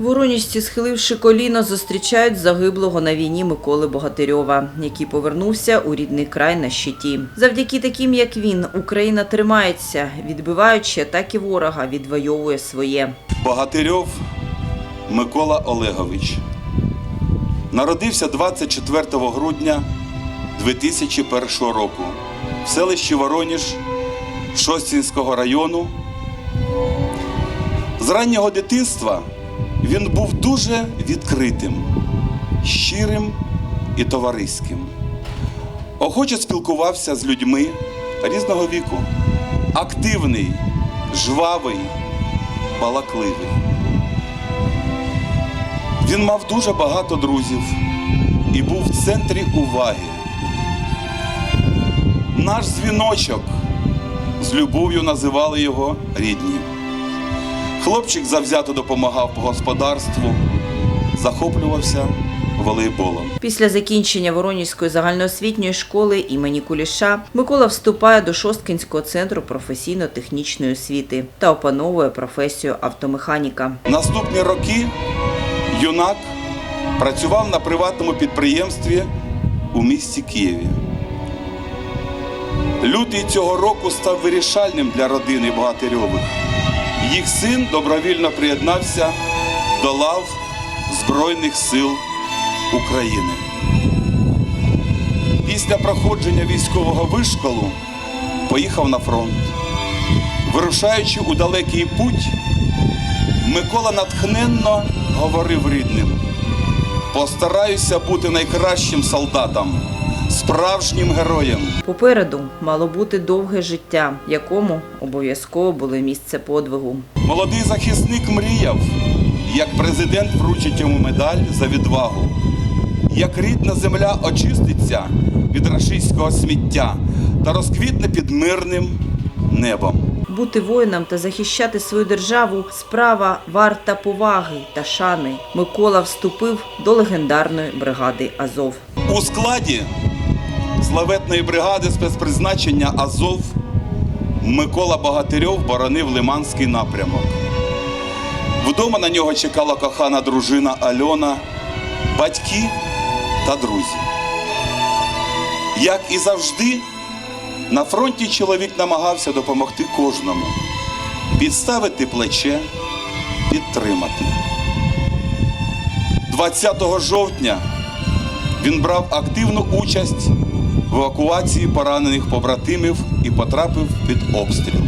Воронежці, схиливши коліно, зустрічають загиблого на війні Миколи Богатирьова, який повернувся у рідний край на щиті. Завдяки таким, як він, Україна тримається, відбиваючи атаки ворога, відвоює своє. Богатирьов Микола Олегович. Народився 24 грудня 2001 року в селищі Вороніж Шостінського району. З раннього дитинства він був дуже відкритим, щирим і товариським. Охоче спілкувався з людьми різного віку. Активний, жвавий, балакливий. Він мав дуже багато друзів і був в центрі уваги. Наш дзвіночок з любов'ю називали його рідні. Хлопчик завзято допомагав по господарству, захоплювався волейболом. Після закінчення Воронізької загальноосвітньої школи імені Куліша Микола вступає до Шосткинського центру професійно-технічної освіти та опановує професію автомеханіка. Наступні роки юнак працював на приватному підприємстві у місті Києві. Лютий цього року став вирішальним для родини Богатирьових. Їх син добровільно приєднався до лав Збройних сил України. Після проходження військового вишколу поїхав на фронт. Вирушаючи у далекий путь, Микола натхненно говорив рідним: постараюся бути найкращим солдатом, справжнім героєм. Попереду мало бути довге життя, якому обов'язково було місце подвигу. Молодий захисник мріяв, як президент вручить йому медаль за відвагу, як рідна земля очиститься від рашистського сміття та розквітне під мирним небом. Бути воїном та захищати свою державу справа варта поваги та шани. Микола вступив до легендарної бригади Азов. У складі славетної бригади спецпризначення Азов Микола Богатирьов боронив Лиманський напрямок. Вдома на нього чекала кохана дружина Альона, батьки та друзі. Як і завжди, на фронті чоловік намагався допомогти кожному, підставити плече, підтримати. 20 жовтня він брав активну участь в евакуації поранених побратимів і потрапив під обстріл.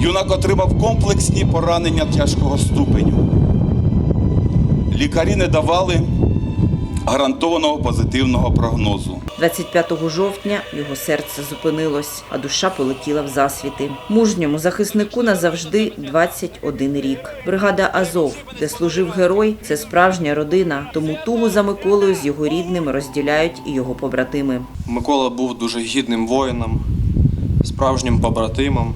Юнак отримав комплексні поранення тяжкого ступеню. Лікарі не давали гарантованого позитивного прогнозу. 25 жовтня його серце зупинилось, а душа полетіла в засвіти. Мужньому захиснику назавжди 21 рік. Бригада Азов, де служив герой, це справжня родина. Тому тугу за Миколою з його рідними розділяють і його побратими. Микола був дуже гідним воїном, справжнім побратимом,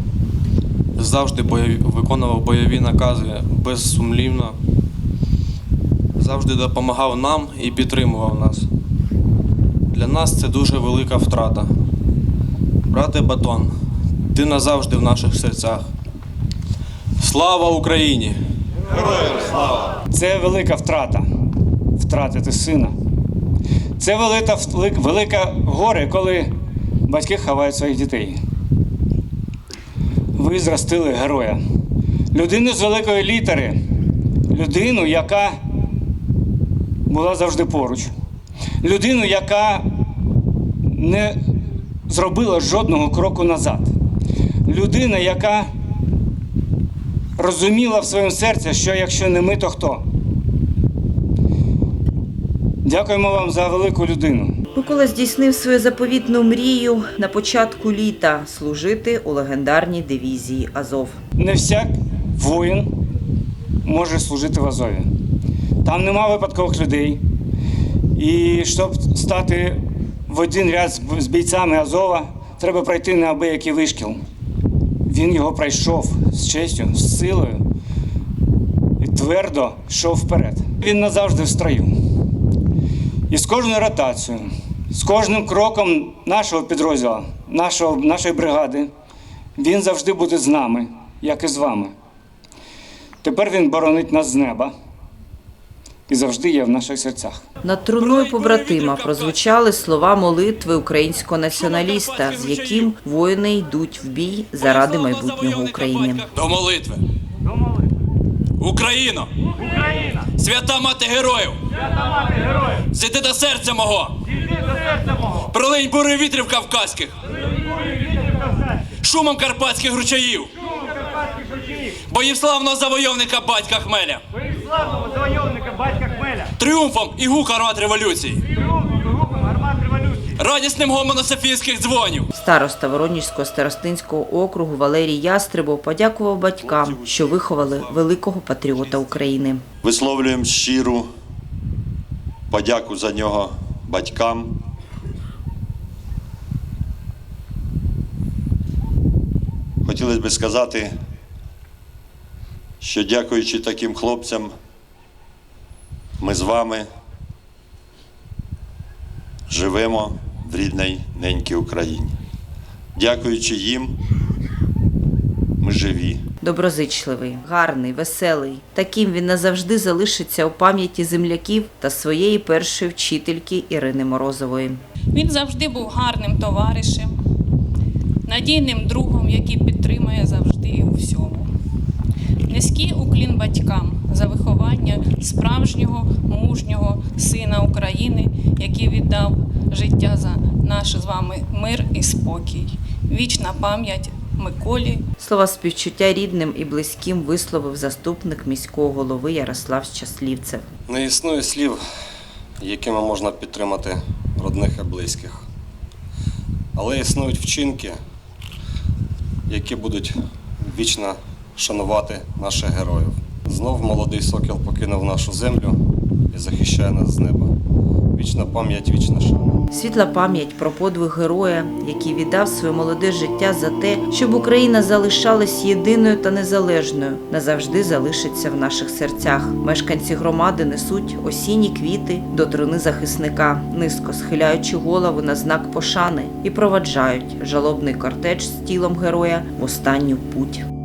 завжди бойові, виконував бойові накази безсумлівно, завжди допомагав нам і підтримував нас. Для нас це дуже велика втрата. Брате Батон, ти назавжди в наших серцях. Слава Україні! Героям слава! Це велика втрата. Втратити сина. Це велика, велика горе, коли батьки ховають своїх дітей. Ви зростили героя. Людину з великої літери. Людину, яка була завжди поруч. Людину, яка не зробила жодного кроку назад. Людина, яка розуміла в своєму серці, що якщо не ми, то хто. Дякуємо вам за велику людину. Микола здійснив свою заповітну мрію на початку літа служити у легендарній дивізії Азов. Не всяк воїн може служити в Азові. Там нема випадкових людей. І щоб стати в один ряд з- бійцями Азова, треба пройти неабиякий вишкіл. Він його пройшов з честю, з силою і твердо йшов вперед. Він назавжди в строю. І з кожною ротацією, з кожним кроком нашого підрозділу, нашого, нашої бригади, він завжди буде з нами, як і з вами. Тепер він боронить нас з неба і завжди є в наших серцях. Над труною побратима прозвучали слова молитви українського націоналіста, з яким воїни йдуть в бій заради майбутнього України. До молитви. Україно! Україна! Свята мати героїв! Свята мати героїв! Зійди до серця мого! Зійди до серця мого! Пролинь бури вітрів кавказьких! Шумом карпатських ручаїв! Шум карпатських ручаїв! Боїв славного завойовника батька Хмеля! Славного завойовника батька Хмеля! Тріумфом і гук армат революції! Тріумфом і революції! Радісним гомоном софійських дзвонів! Староста Воронізького старостинського округу Валерій Ястребов подякував батькам, що виховали великого патріота України. Висловлюємо щиру подяку за нього батькам. Хотілося б сказати, що дякуючи таким хлопцям, ми з вами живемо в рідній ненькій Україні. Дякуючи їм, ми живі. Доброзичливий, гарний, веселий. Таким він назавжди залишиться у пам'яті земляків та своєї першої вчительки Ірини Морозової. Він завжди був гарним товаришем, надійним другом, який підтримує завжди і у всьому. Низький уклін батькам за виховання справжнього мужнього сина України, який віддав життя за наш з вами мир і спокій. Вічна пам'ять Миколі Слова співчуття рідним і близьким висловив заступник міського голови Ярослав Щаслівцев. Не існує слів, якими можна підтримати родних і близьких. Але існують вчинки, які будуть вічно шанувати наших героїв. Знов молодий сокіл покинув нашу землю і захищає нас з неба. Вічна пам'ять, вічна шана. Світла пам'ять про подвиг героя, який віддав своє молоде життя за те, щоб Україна залишалась єдиною та незалежною, назавжди залишиться в наших серцях. Мешканці громади несуть осінні квіти до труни захисника, низько схиляючи голову на знак пошани і проваджають жалобний кортеж з тілом героя в останню путь.